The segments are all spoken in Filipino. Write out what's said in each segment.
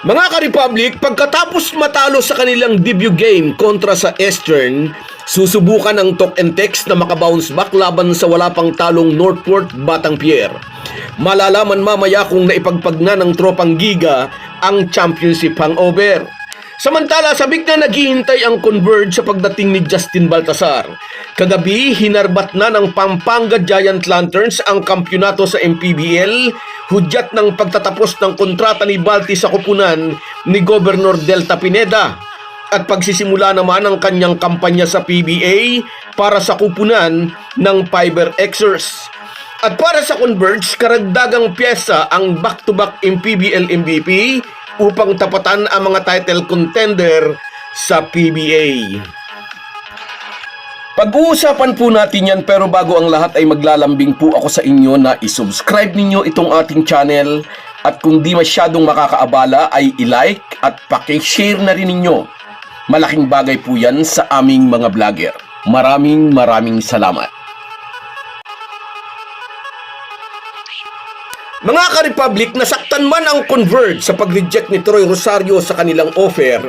Mga ka-Republic, pagkatapos matalo sa kanilang debut game kontra sa Eastern, susubukan ng Tok and Tex na makabounce back laban sa wala pang talong Northport Batang Pier. Malalaman mamaya kung naipagpag na ng tropang giga ang championship hangover. Samantala, sabik na naghihintay ang Converge sa pagdating ni Justin Baltasar. Kagabi, hinarbat na ng Pampanga Giant Lanterns ang kampyonato sa MPBL, hudyat ng pagtatapos ng kontrata ni Balti sa kupunan ni Governor Delta Pineda at pagsisimula naman ang kanyang kampanya sa PBA para sa kupunan ng Fiber Xers. At para sa Converge, karagdagang pyesa ang back-to-back MPBL MVP upang tapatan ang mga title contender sa PBA. Pag-uusapan po natin yan pero bago ang lahat ay maglalambing po ako sa inyo na isubscribe ninyo itong ating channel at kung di masyadong makakaabala ay i-like at pakishare na rin ninyo. Malaking bagay po yan sa aming mga vlogger. Maraming maraming salamat. Mga ka-Republic, nasaktan man ang Converge sa pag-reject ni Troy Rosario sa kanilang offer,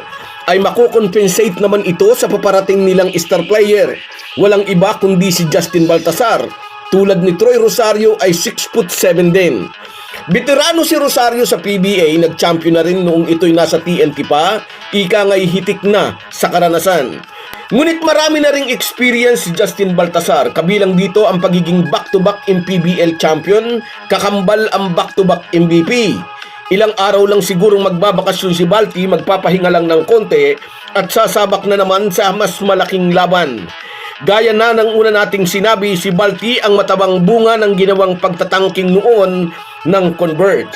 ay makukompensate naman ito sa paparating nilang star player. Walang iba kundi si Justin Baltasar. Tulad ni Troy Rosario ay 6 foot 7 din. Veterano si Rosario sa PBA, nag-champion na rin noong ito'y nasa TNT pa, ika nga'y hitik na sa karanasan. Ngunit marami na ring experience si Justin Baltasar, kabilang dito ang pagiging back-to-back MPBL champion, kakambal ang back-to-back MVP. Ilang araw lang sigurong magbabakasyon si Balti, magpapahinga lang ng konti at sasabak na naman sa mas malaking laban. Gaya na ng una nating sinabi, si Balti ang matabang bunga ng ginawang pagtatangking noon ng Converge.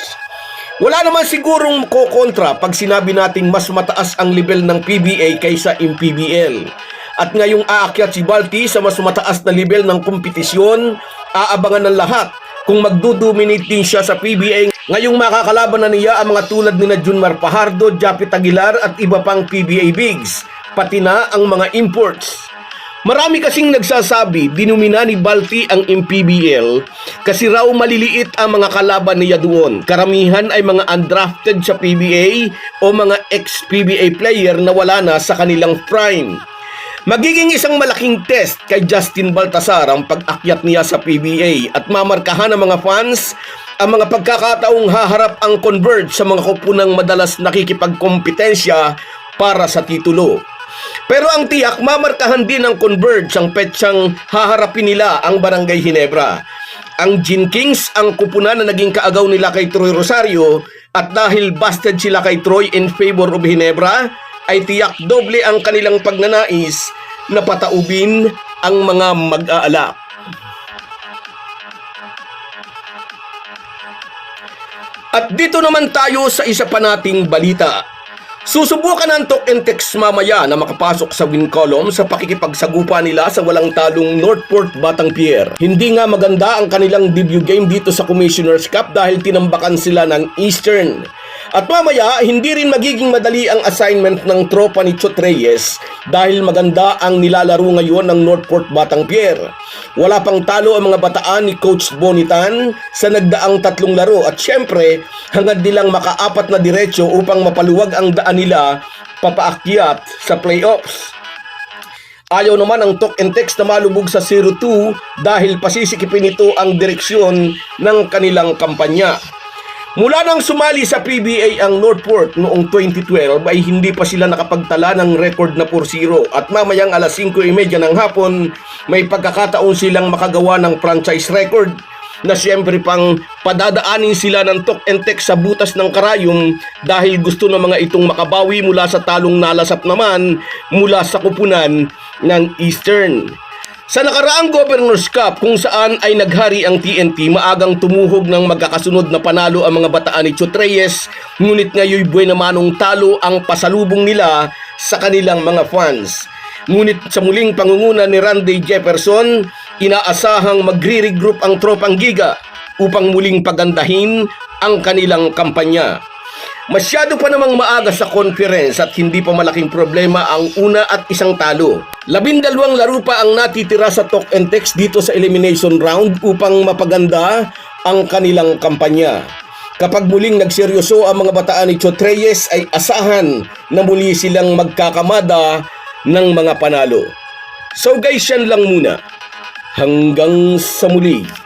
Wala naman sigurong kokontra pag sinabi nating mas mataas ang level ng PBA kaysa MPBL. At ngayong aakyat si Balti sa mas mataas na level ng kompetisyon, aabangan ng lahat kung magdudominate din siya sa PBA. Ngayong makakalaban na niya ang mga tulad ni na Junmar Pajardo, Japit Aguilar at iba pang PBA bigs, pati na ang mga imports. Marami kasing nagsasabi, dinumina ni Balti ang MPBL kasi raw maliliit ang mga kalaban niya doon. Karamihan ay mga undrafted sa PBA o mga ex-PBA player na wala na sa kanilang prime. Magiging isang malaking test kay Justin Baltasar ang pag-akyat niya sa PBA at mamarkahan ng mga fans ang mga pagkakataong haharap ang Converge sa mga kupunang madalas nakikipagkompetensya para sa titulo. Pero ang tiyak, mamarkahan din ng Converge ang petsang haharapin nila ang Barangay Hinebra. Ang Gin Kings ang kupunan na naging kaagaw nila kay Troy Rosario at dahil busted sila kay Troy in favor of Hinebra, ay tiyak doble ang kanilang pagnanais na pataubin ang mga mag-aalak. At dito naman tayo sa isa pa nating balita. Susubukan ng Tok and Tex mamaya na makapasok sa win column sa pakikipagsagupa nila sa walang talong Northport Batang Pier. Hindi nga maganda ang kanilang debut game dito sa Commissioner's Cup dahil tinambakan sila ng Eastern. At mamaya, hindi rin magiging madali ang assignment ng tropa ni Chot Reyes dahil maganda ang nilalaro ngayon ng Northport Batang Pier. Wala pang talo ang mga bataan ni Coach Bonitan sa nagdaang tatlong laro at syempre, hangad nilang makaapat na diretsyo upang mapaluwag ang daan nila papaakyat sa playoffs. Ayaw naman ang Tok and Tex na malubog sa 0-2 dahil pasisikipin nito ang direksyon ng kanilang kampanya. Mula nang sumali sa PBA ang Northport noong 2012 ay hindi pa sila nakapagtala ng record na 4-0 at mamayang alas 5.30 ng hapon may pagkakataon silang makagawa ng franchise record na siyempre pang padadaanin sila ng Tok and Tex sa butas ng karayom dahil gusto ng mga itong makabawi mula sa talong nalasap naman mula sa kupunan ng Eastern. Sa nakaraang Governor's Cup kung saan ay naghari ang TNT, maagang tumuhog ng magkakasunod na panalo ang mga bataan ni Chot Reyes, ngunit ngayoy buhay namanong talo ang pasalubong nila sa kanilang mga fans. Ngunit sa muling pangunguna ni Randy Jefferson, inaasahang magre-regroup ang tropang giga upang muling pagandahin ang kanilang kampanya. Masyado pa namang maaga sa conference at hindi pa malaking problema ang una at isang talo. Labindalawang laro pa ang natitira sa Talk and Text dito sa elimination round upang mapaganda ang kanilang kampanya. Kapag muling nagseryoso ang mga bataan ni Chot Reyes ay asahan na muli silang magkakamada ng mga panalo. So guys, yan lang muna. Hanggang sa muli.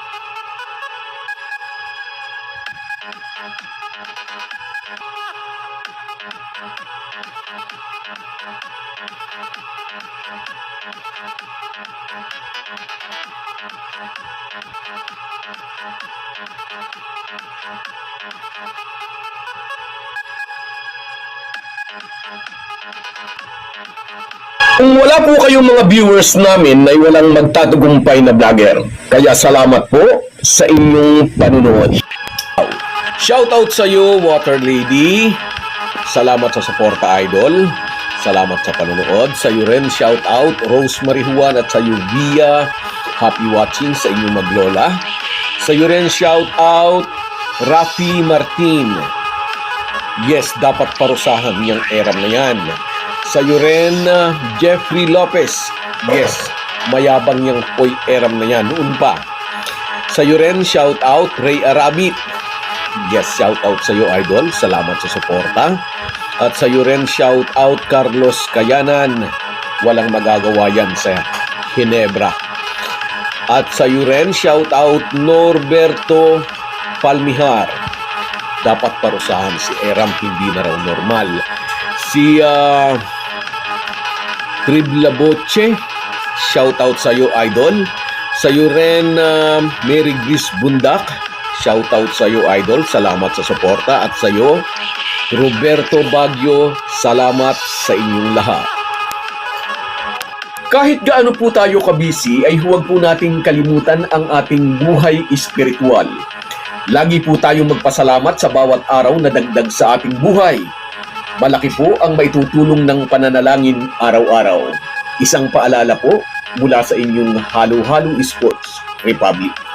Kung wala po kayong mga viewers namin ay walang magtatagumpay na vlogger. Kaya salamat po sa inyong panunood. Shoutout sa iyo, Water Lady. Salamat sa suporta, Idol. Salamat sa panunood. Sa iyo rin, shoutout, Rosemary Juan at sa iyo, Via. Happy watching sa inyong maglola. Sa iyo rin, shoutout, Rafi Martin. Yes, dapat parusahan niyang eram na yan. Sa iyo rin, Jeffrey Lopez. Yes, mayabang niyang poy eram na yan. Noon pa. Sa iyo rin, shout out, Ray Arabit. Yes, shout out sa iyo, Idol. Salamat sa suporta. At sa iyo rin, shout out, Carlos Kayanan. Walang magagawa yan sa Hinebra. At sa iyo rin, shout out, Norberto Palmihar dapat parusahan si Eram hindi na raw normal. Si uh, Tribla Boche, shout out sa iyo idol. Sa iyo rin uh, Mary Grace Bundak, shout out sa iyo idol. Salamat sa suporta at sa iyo Roberto Baggio, salamat sa inyong lahat. Kahit gaano po tayo kabisi ay huwag po nating kalimutan ang ating buhay espiritual. Lagi po tayong magpasalamat sa bawat araw na dagdag sa ating buhay. Malaki po ang maitutulong ng pananalangin araw-araw. Isang paalala po mula sa inyong Halo Halo Sports Republic.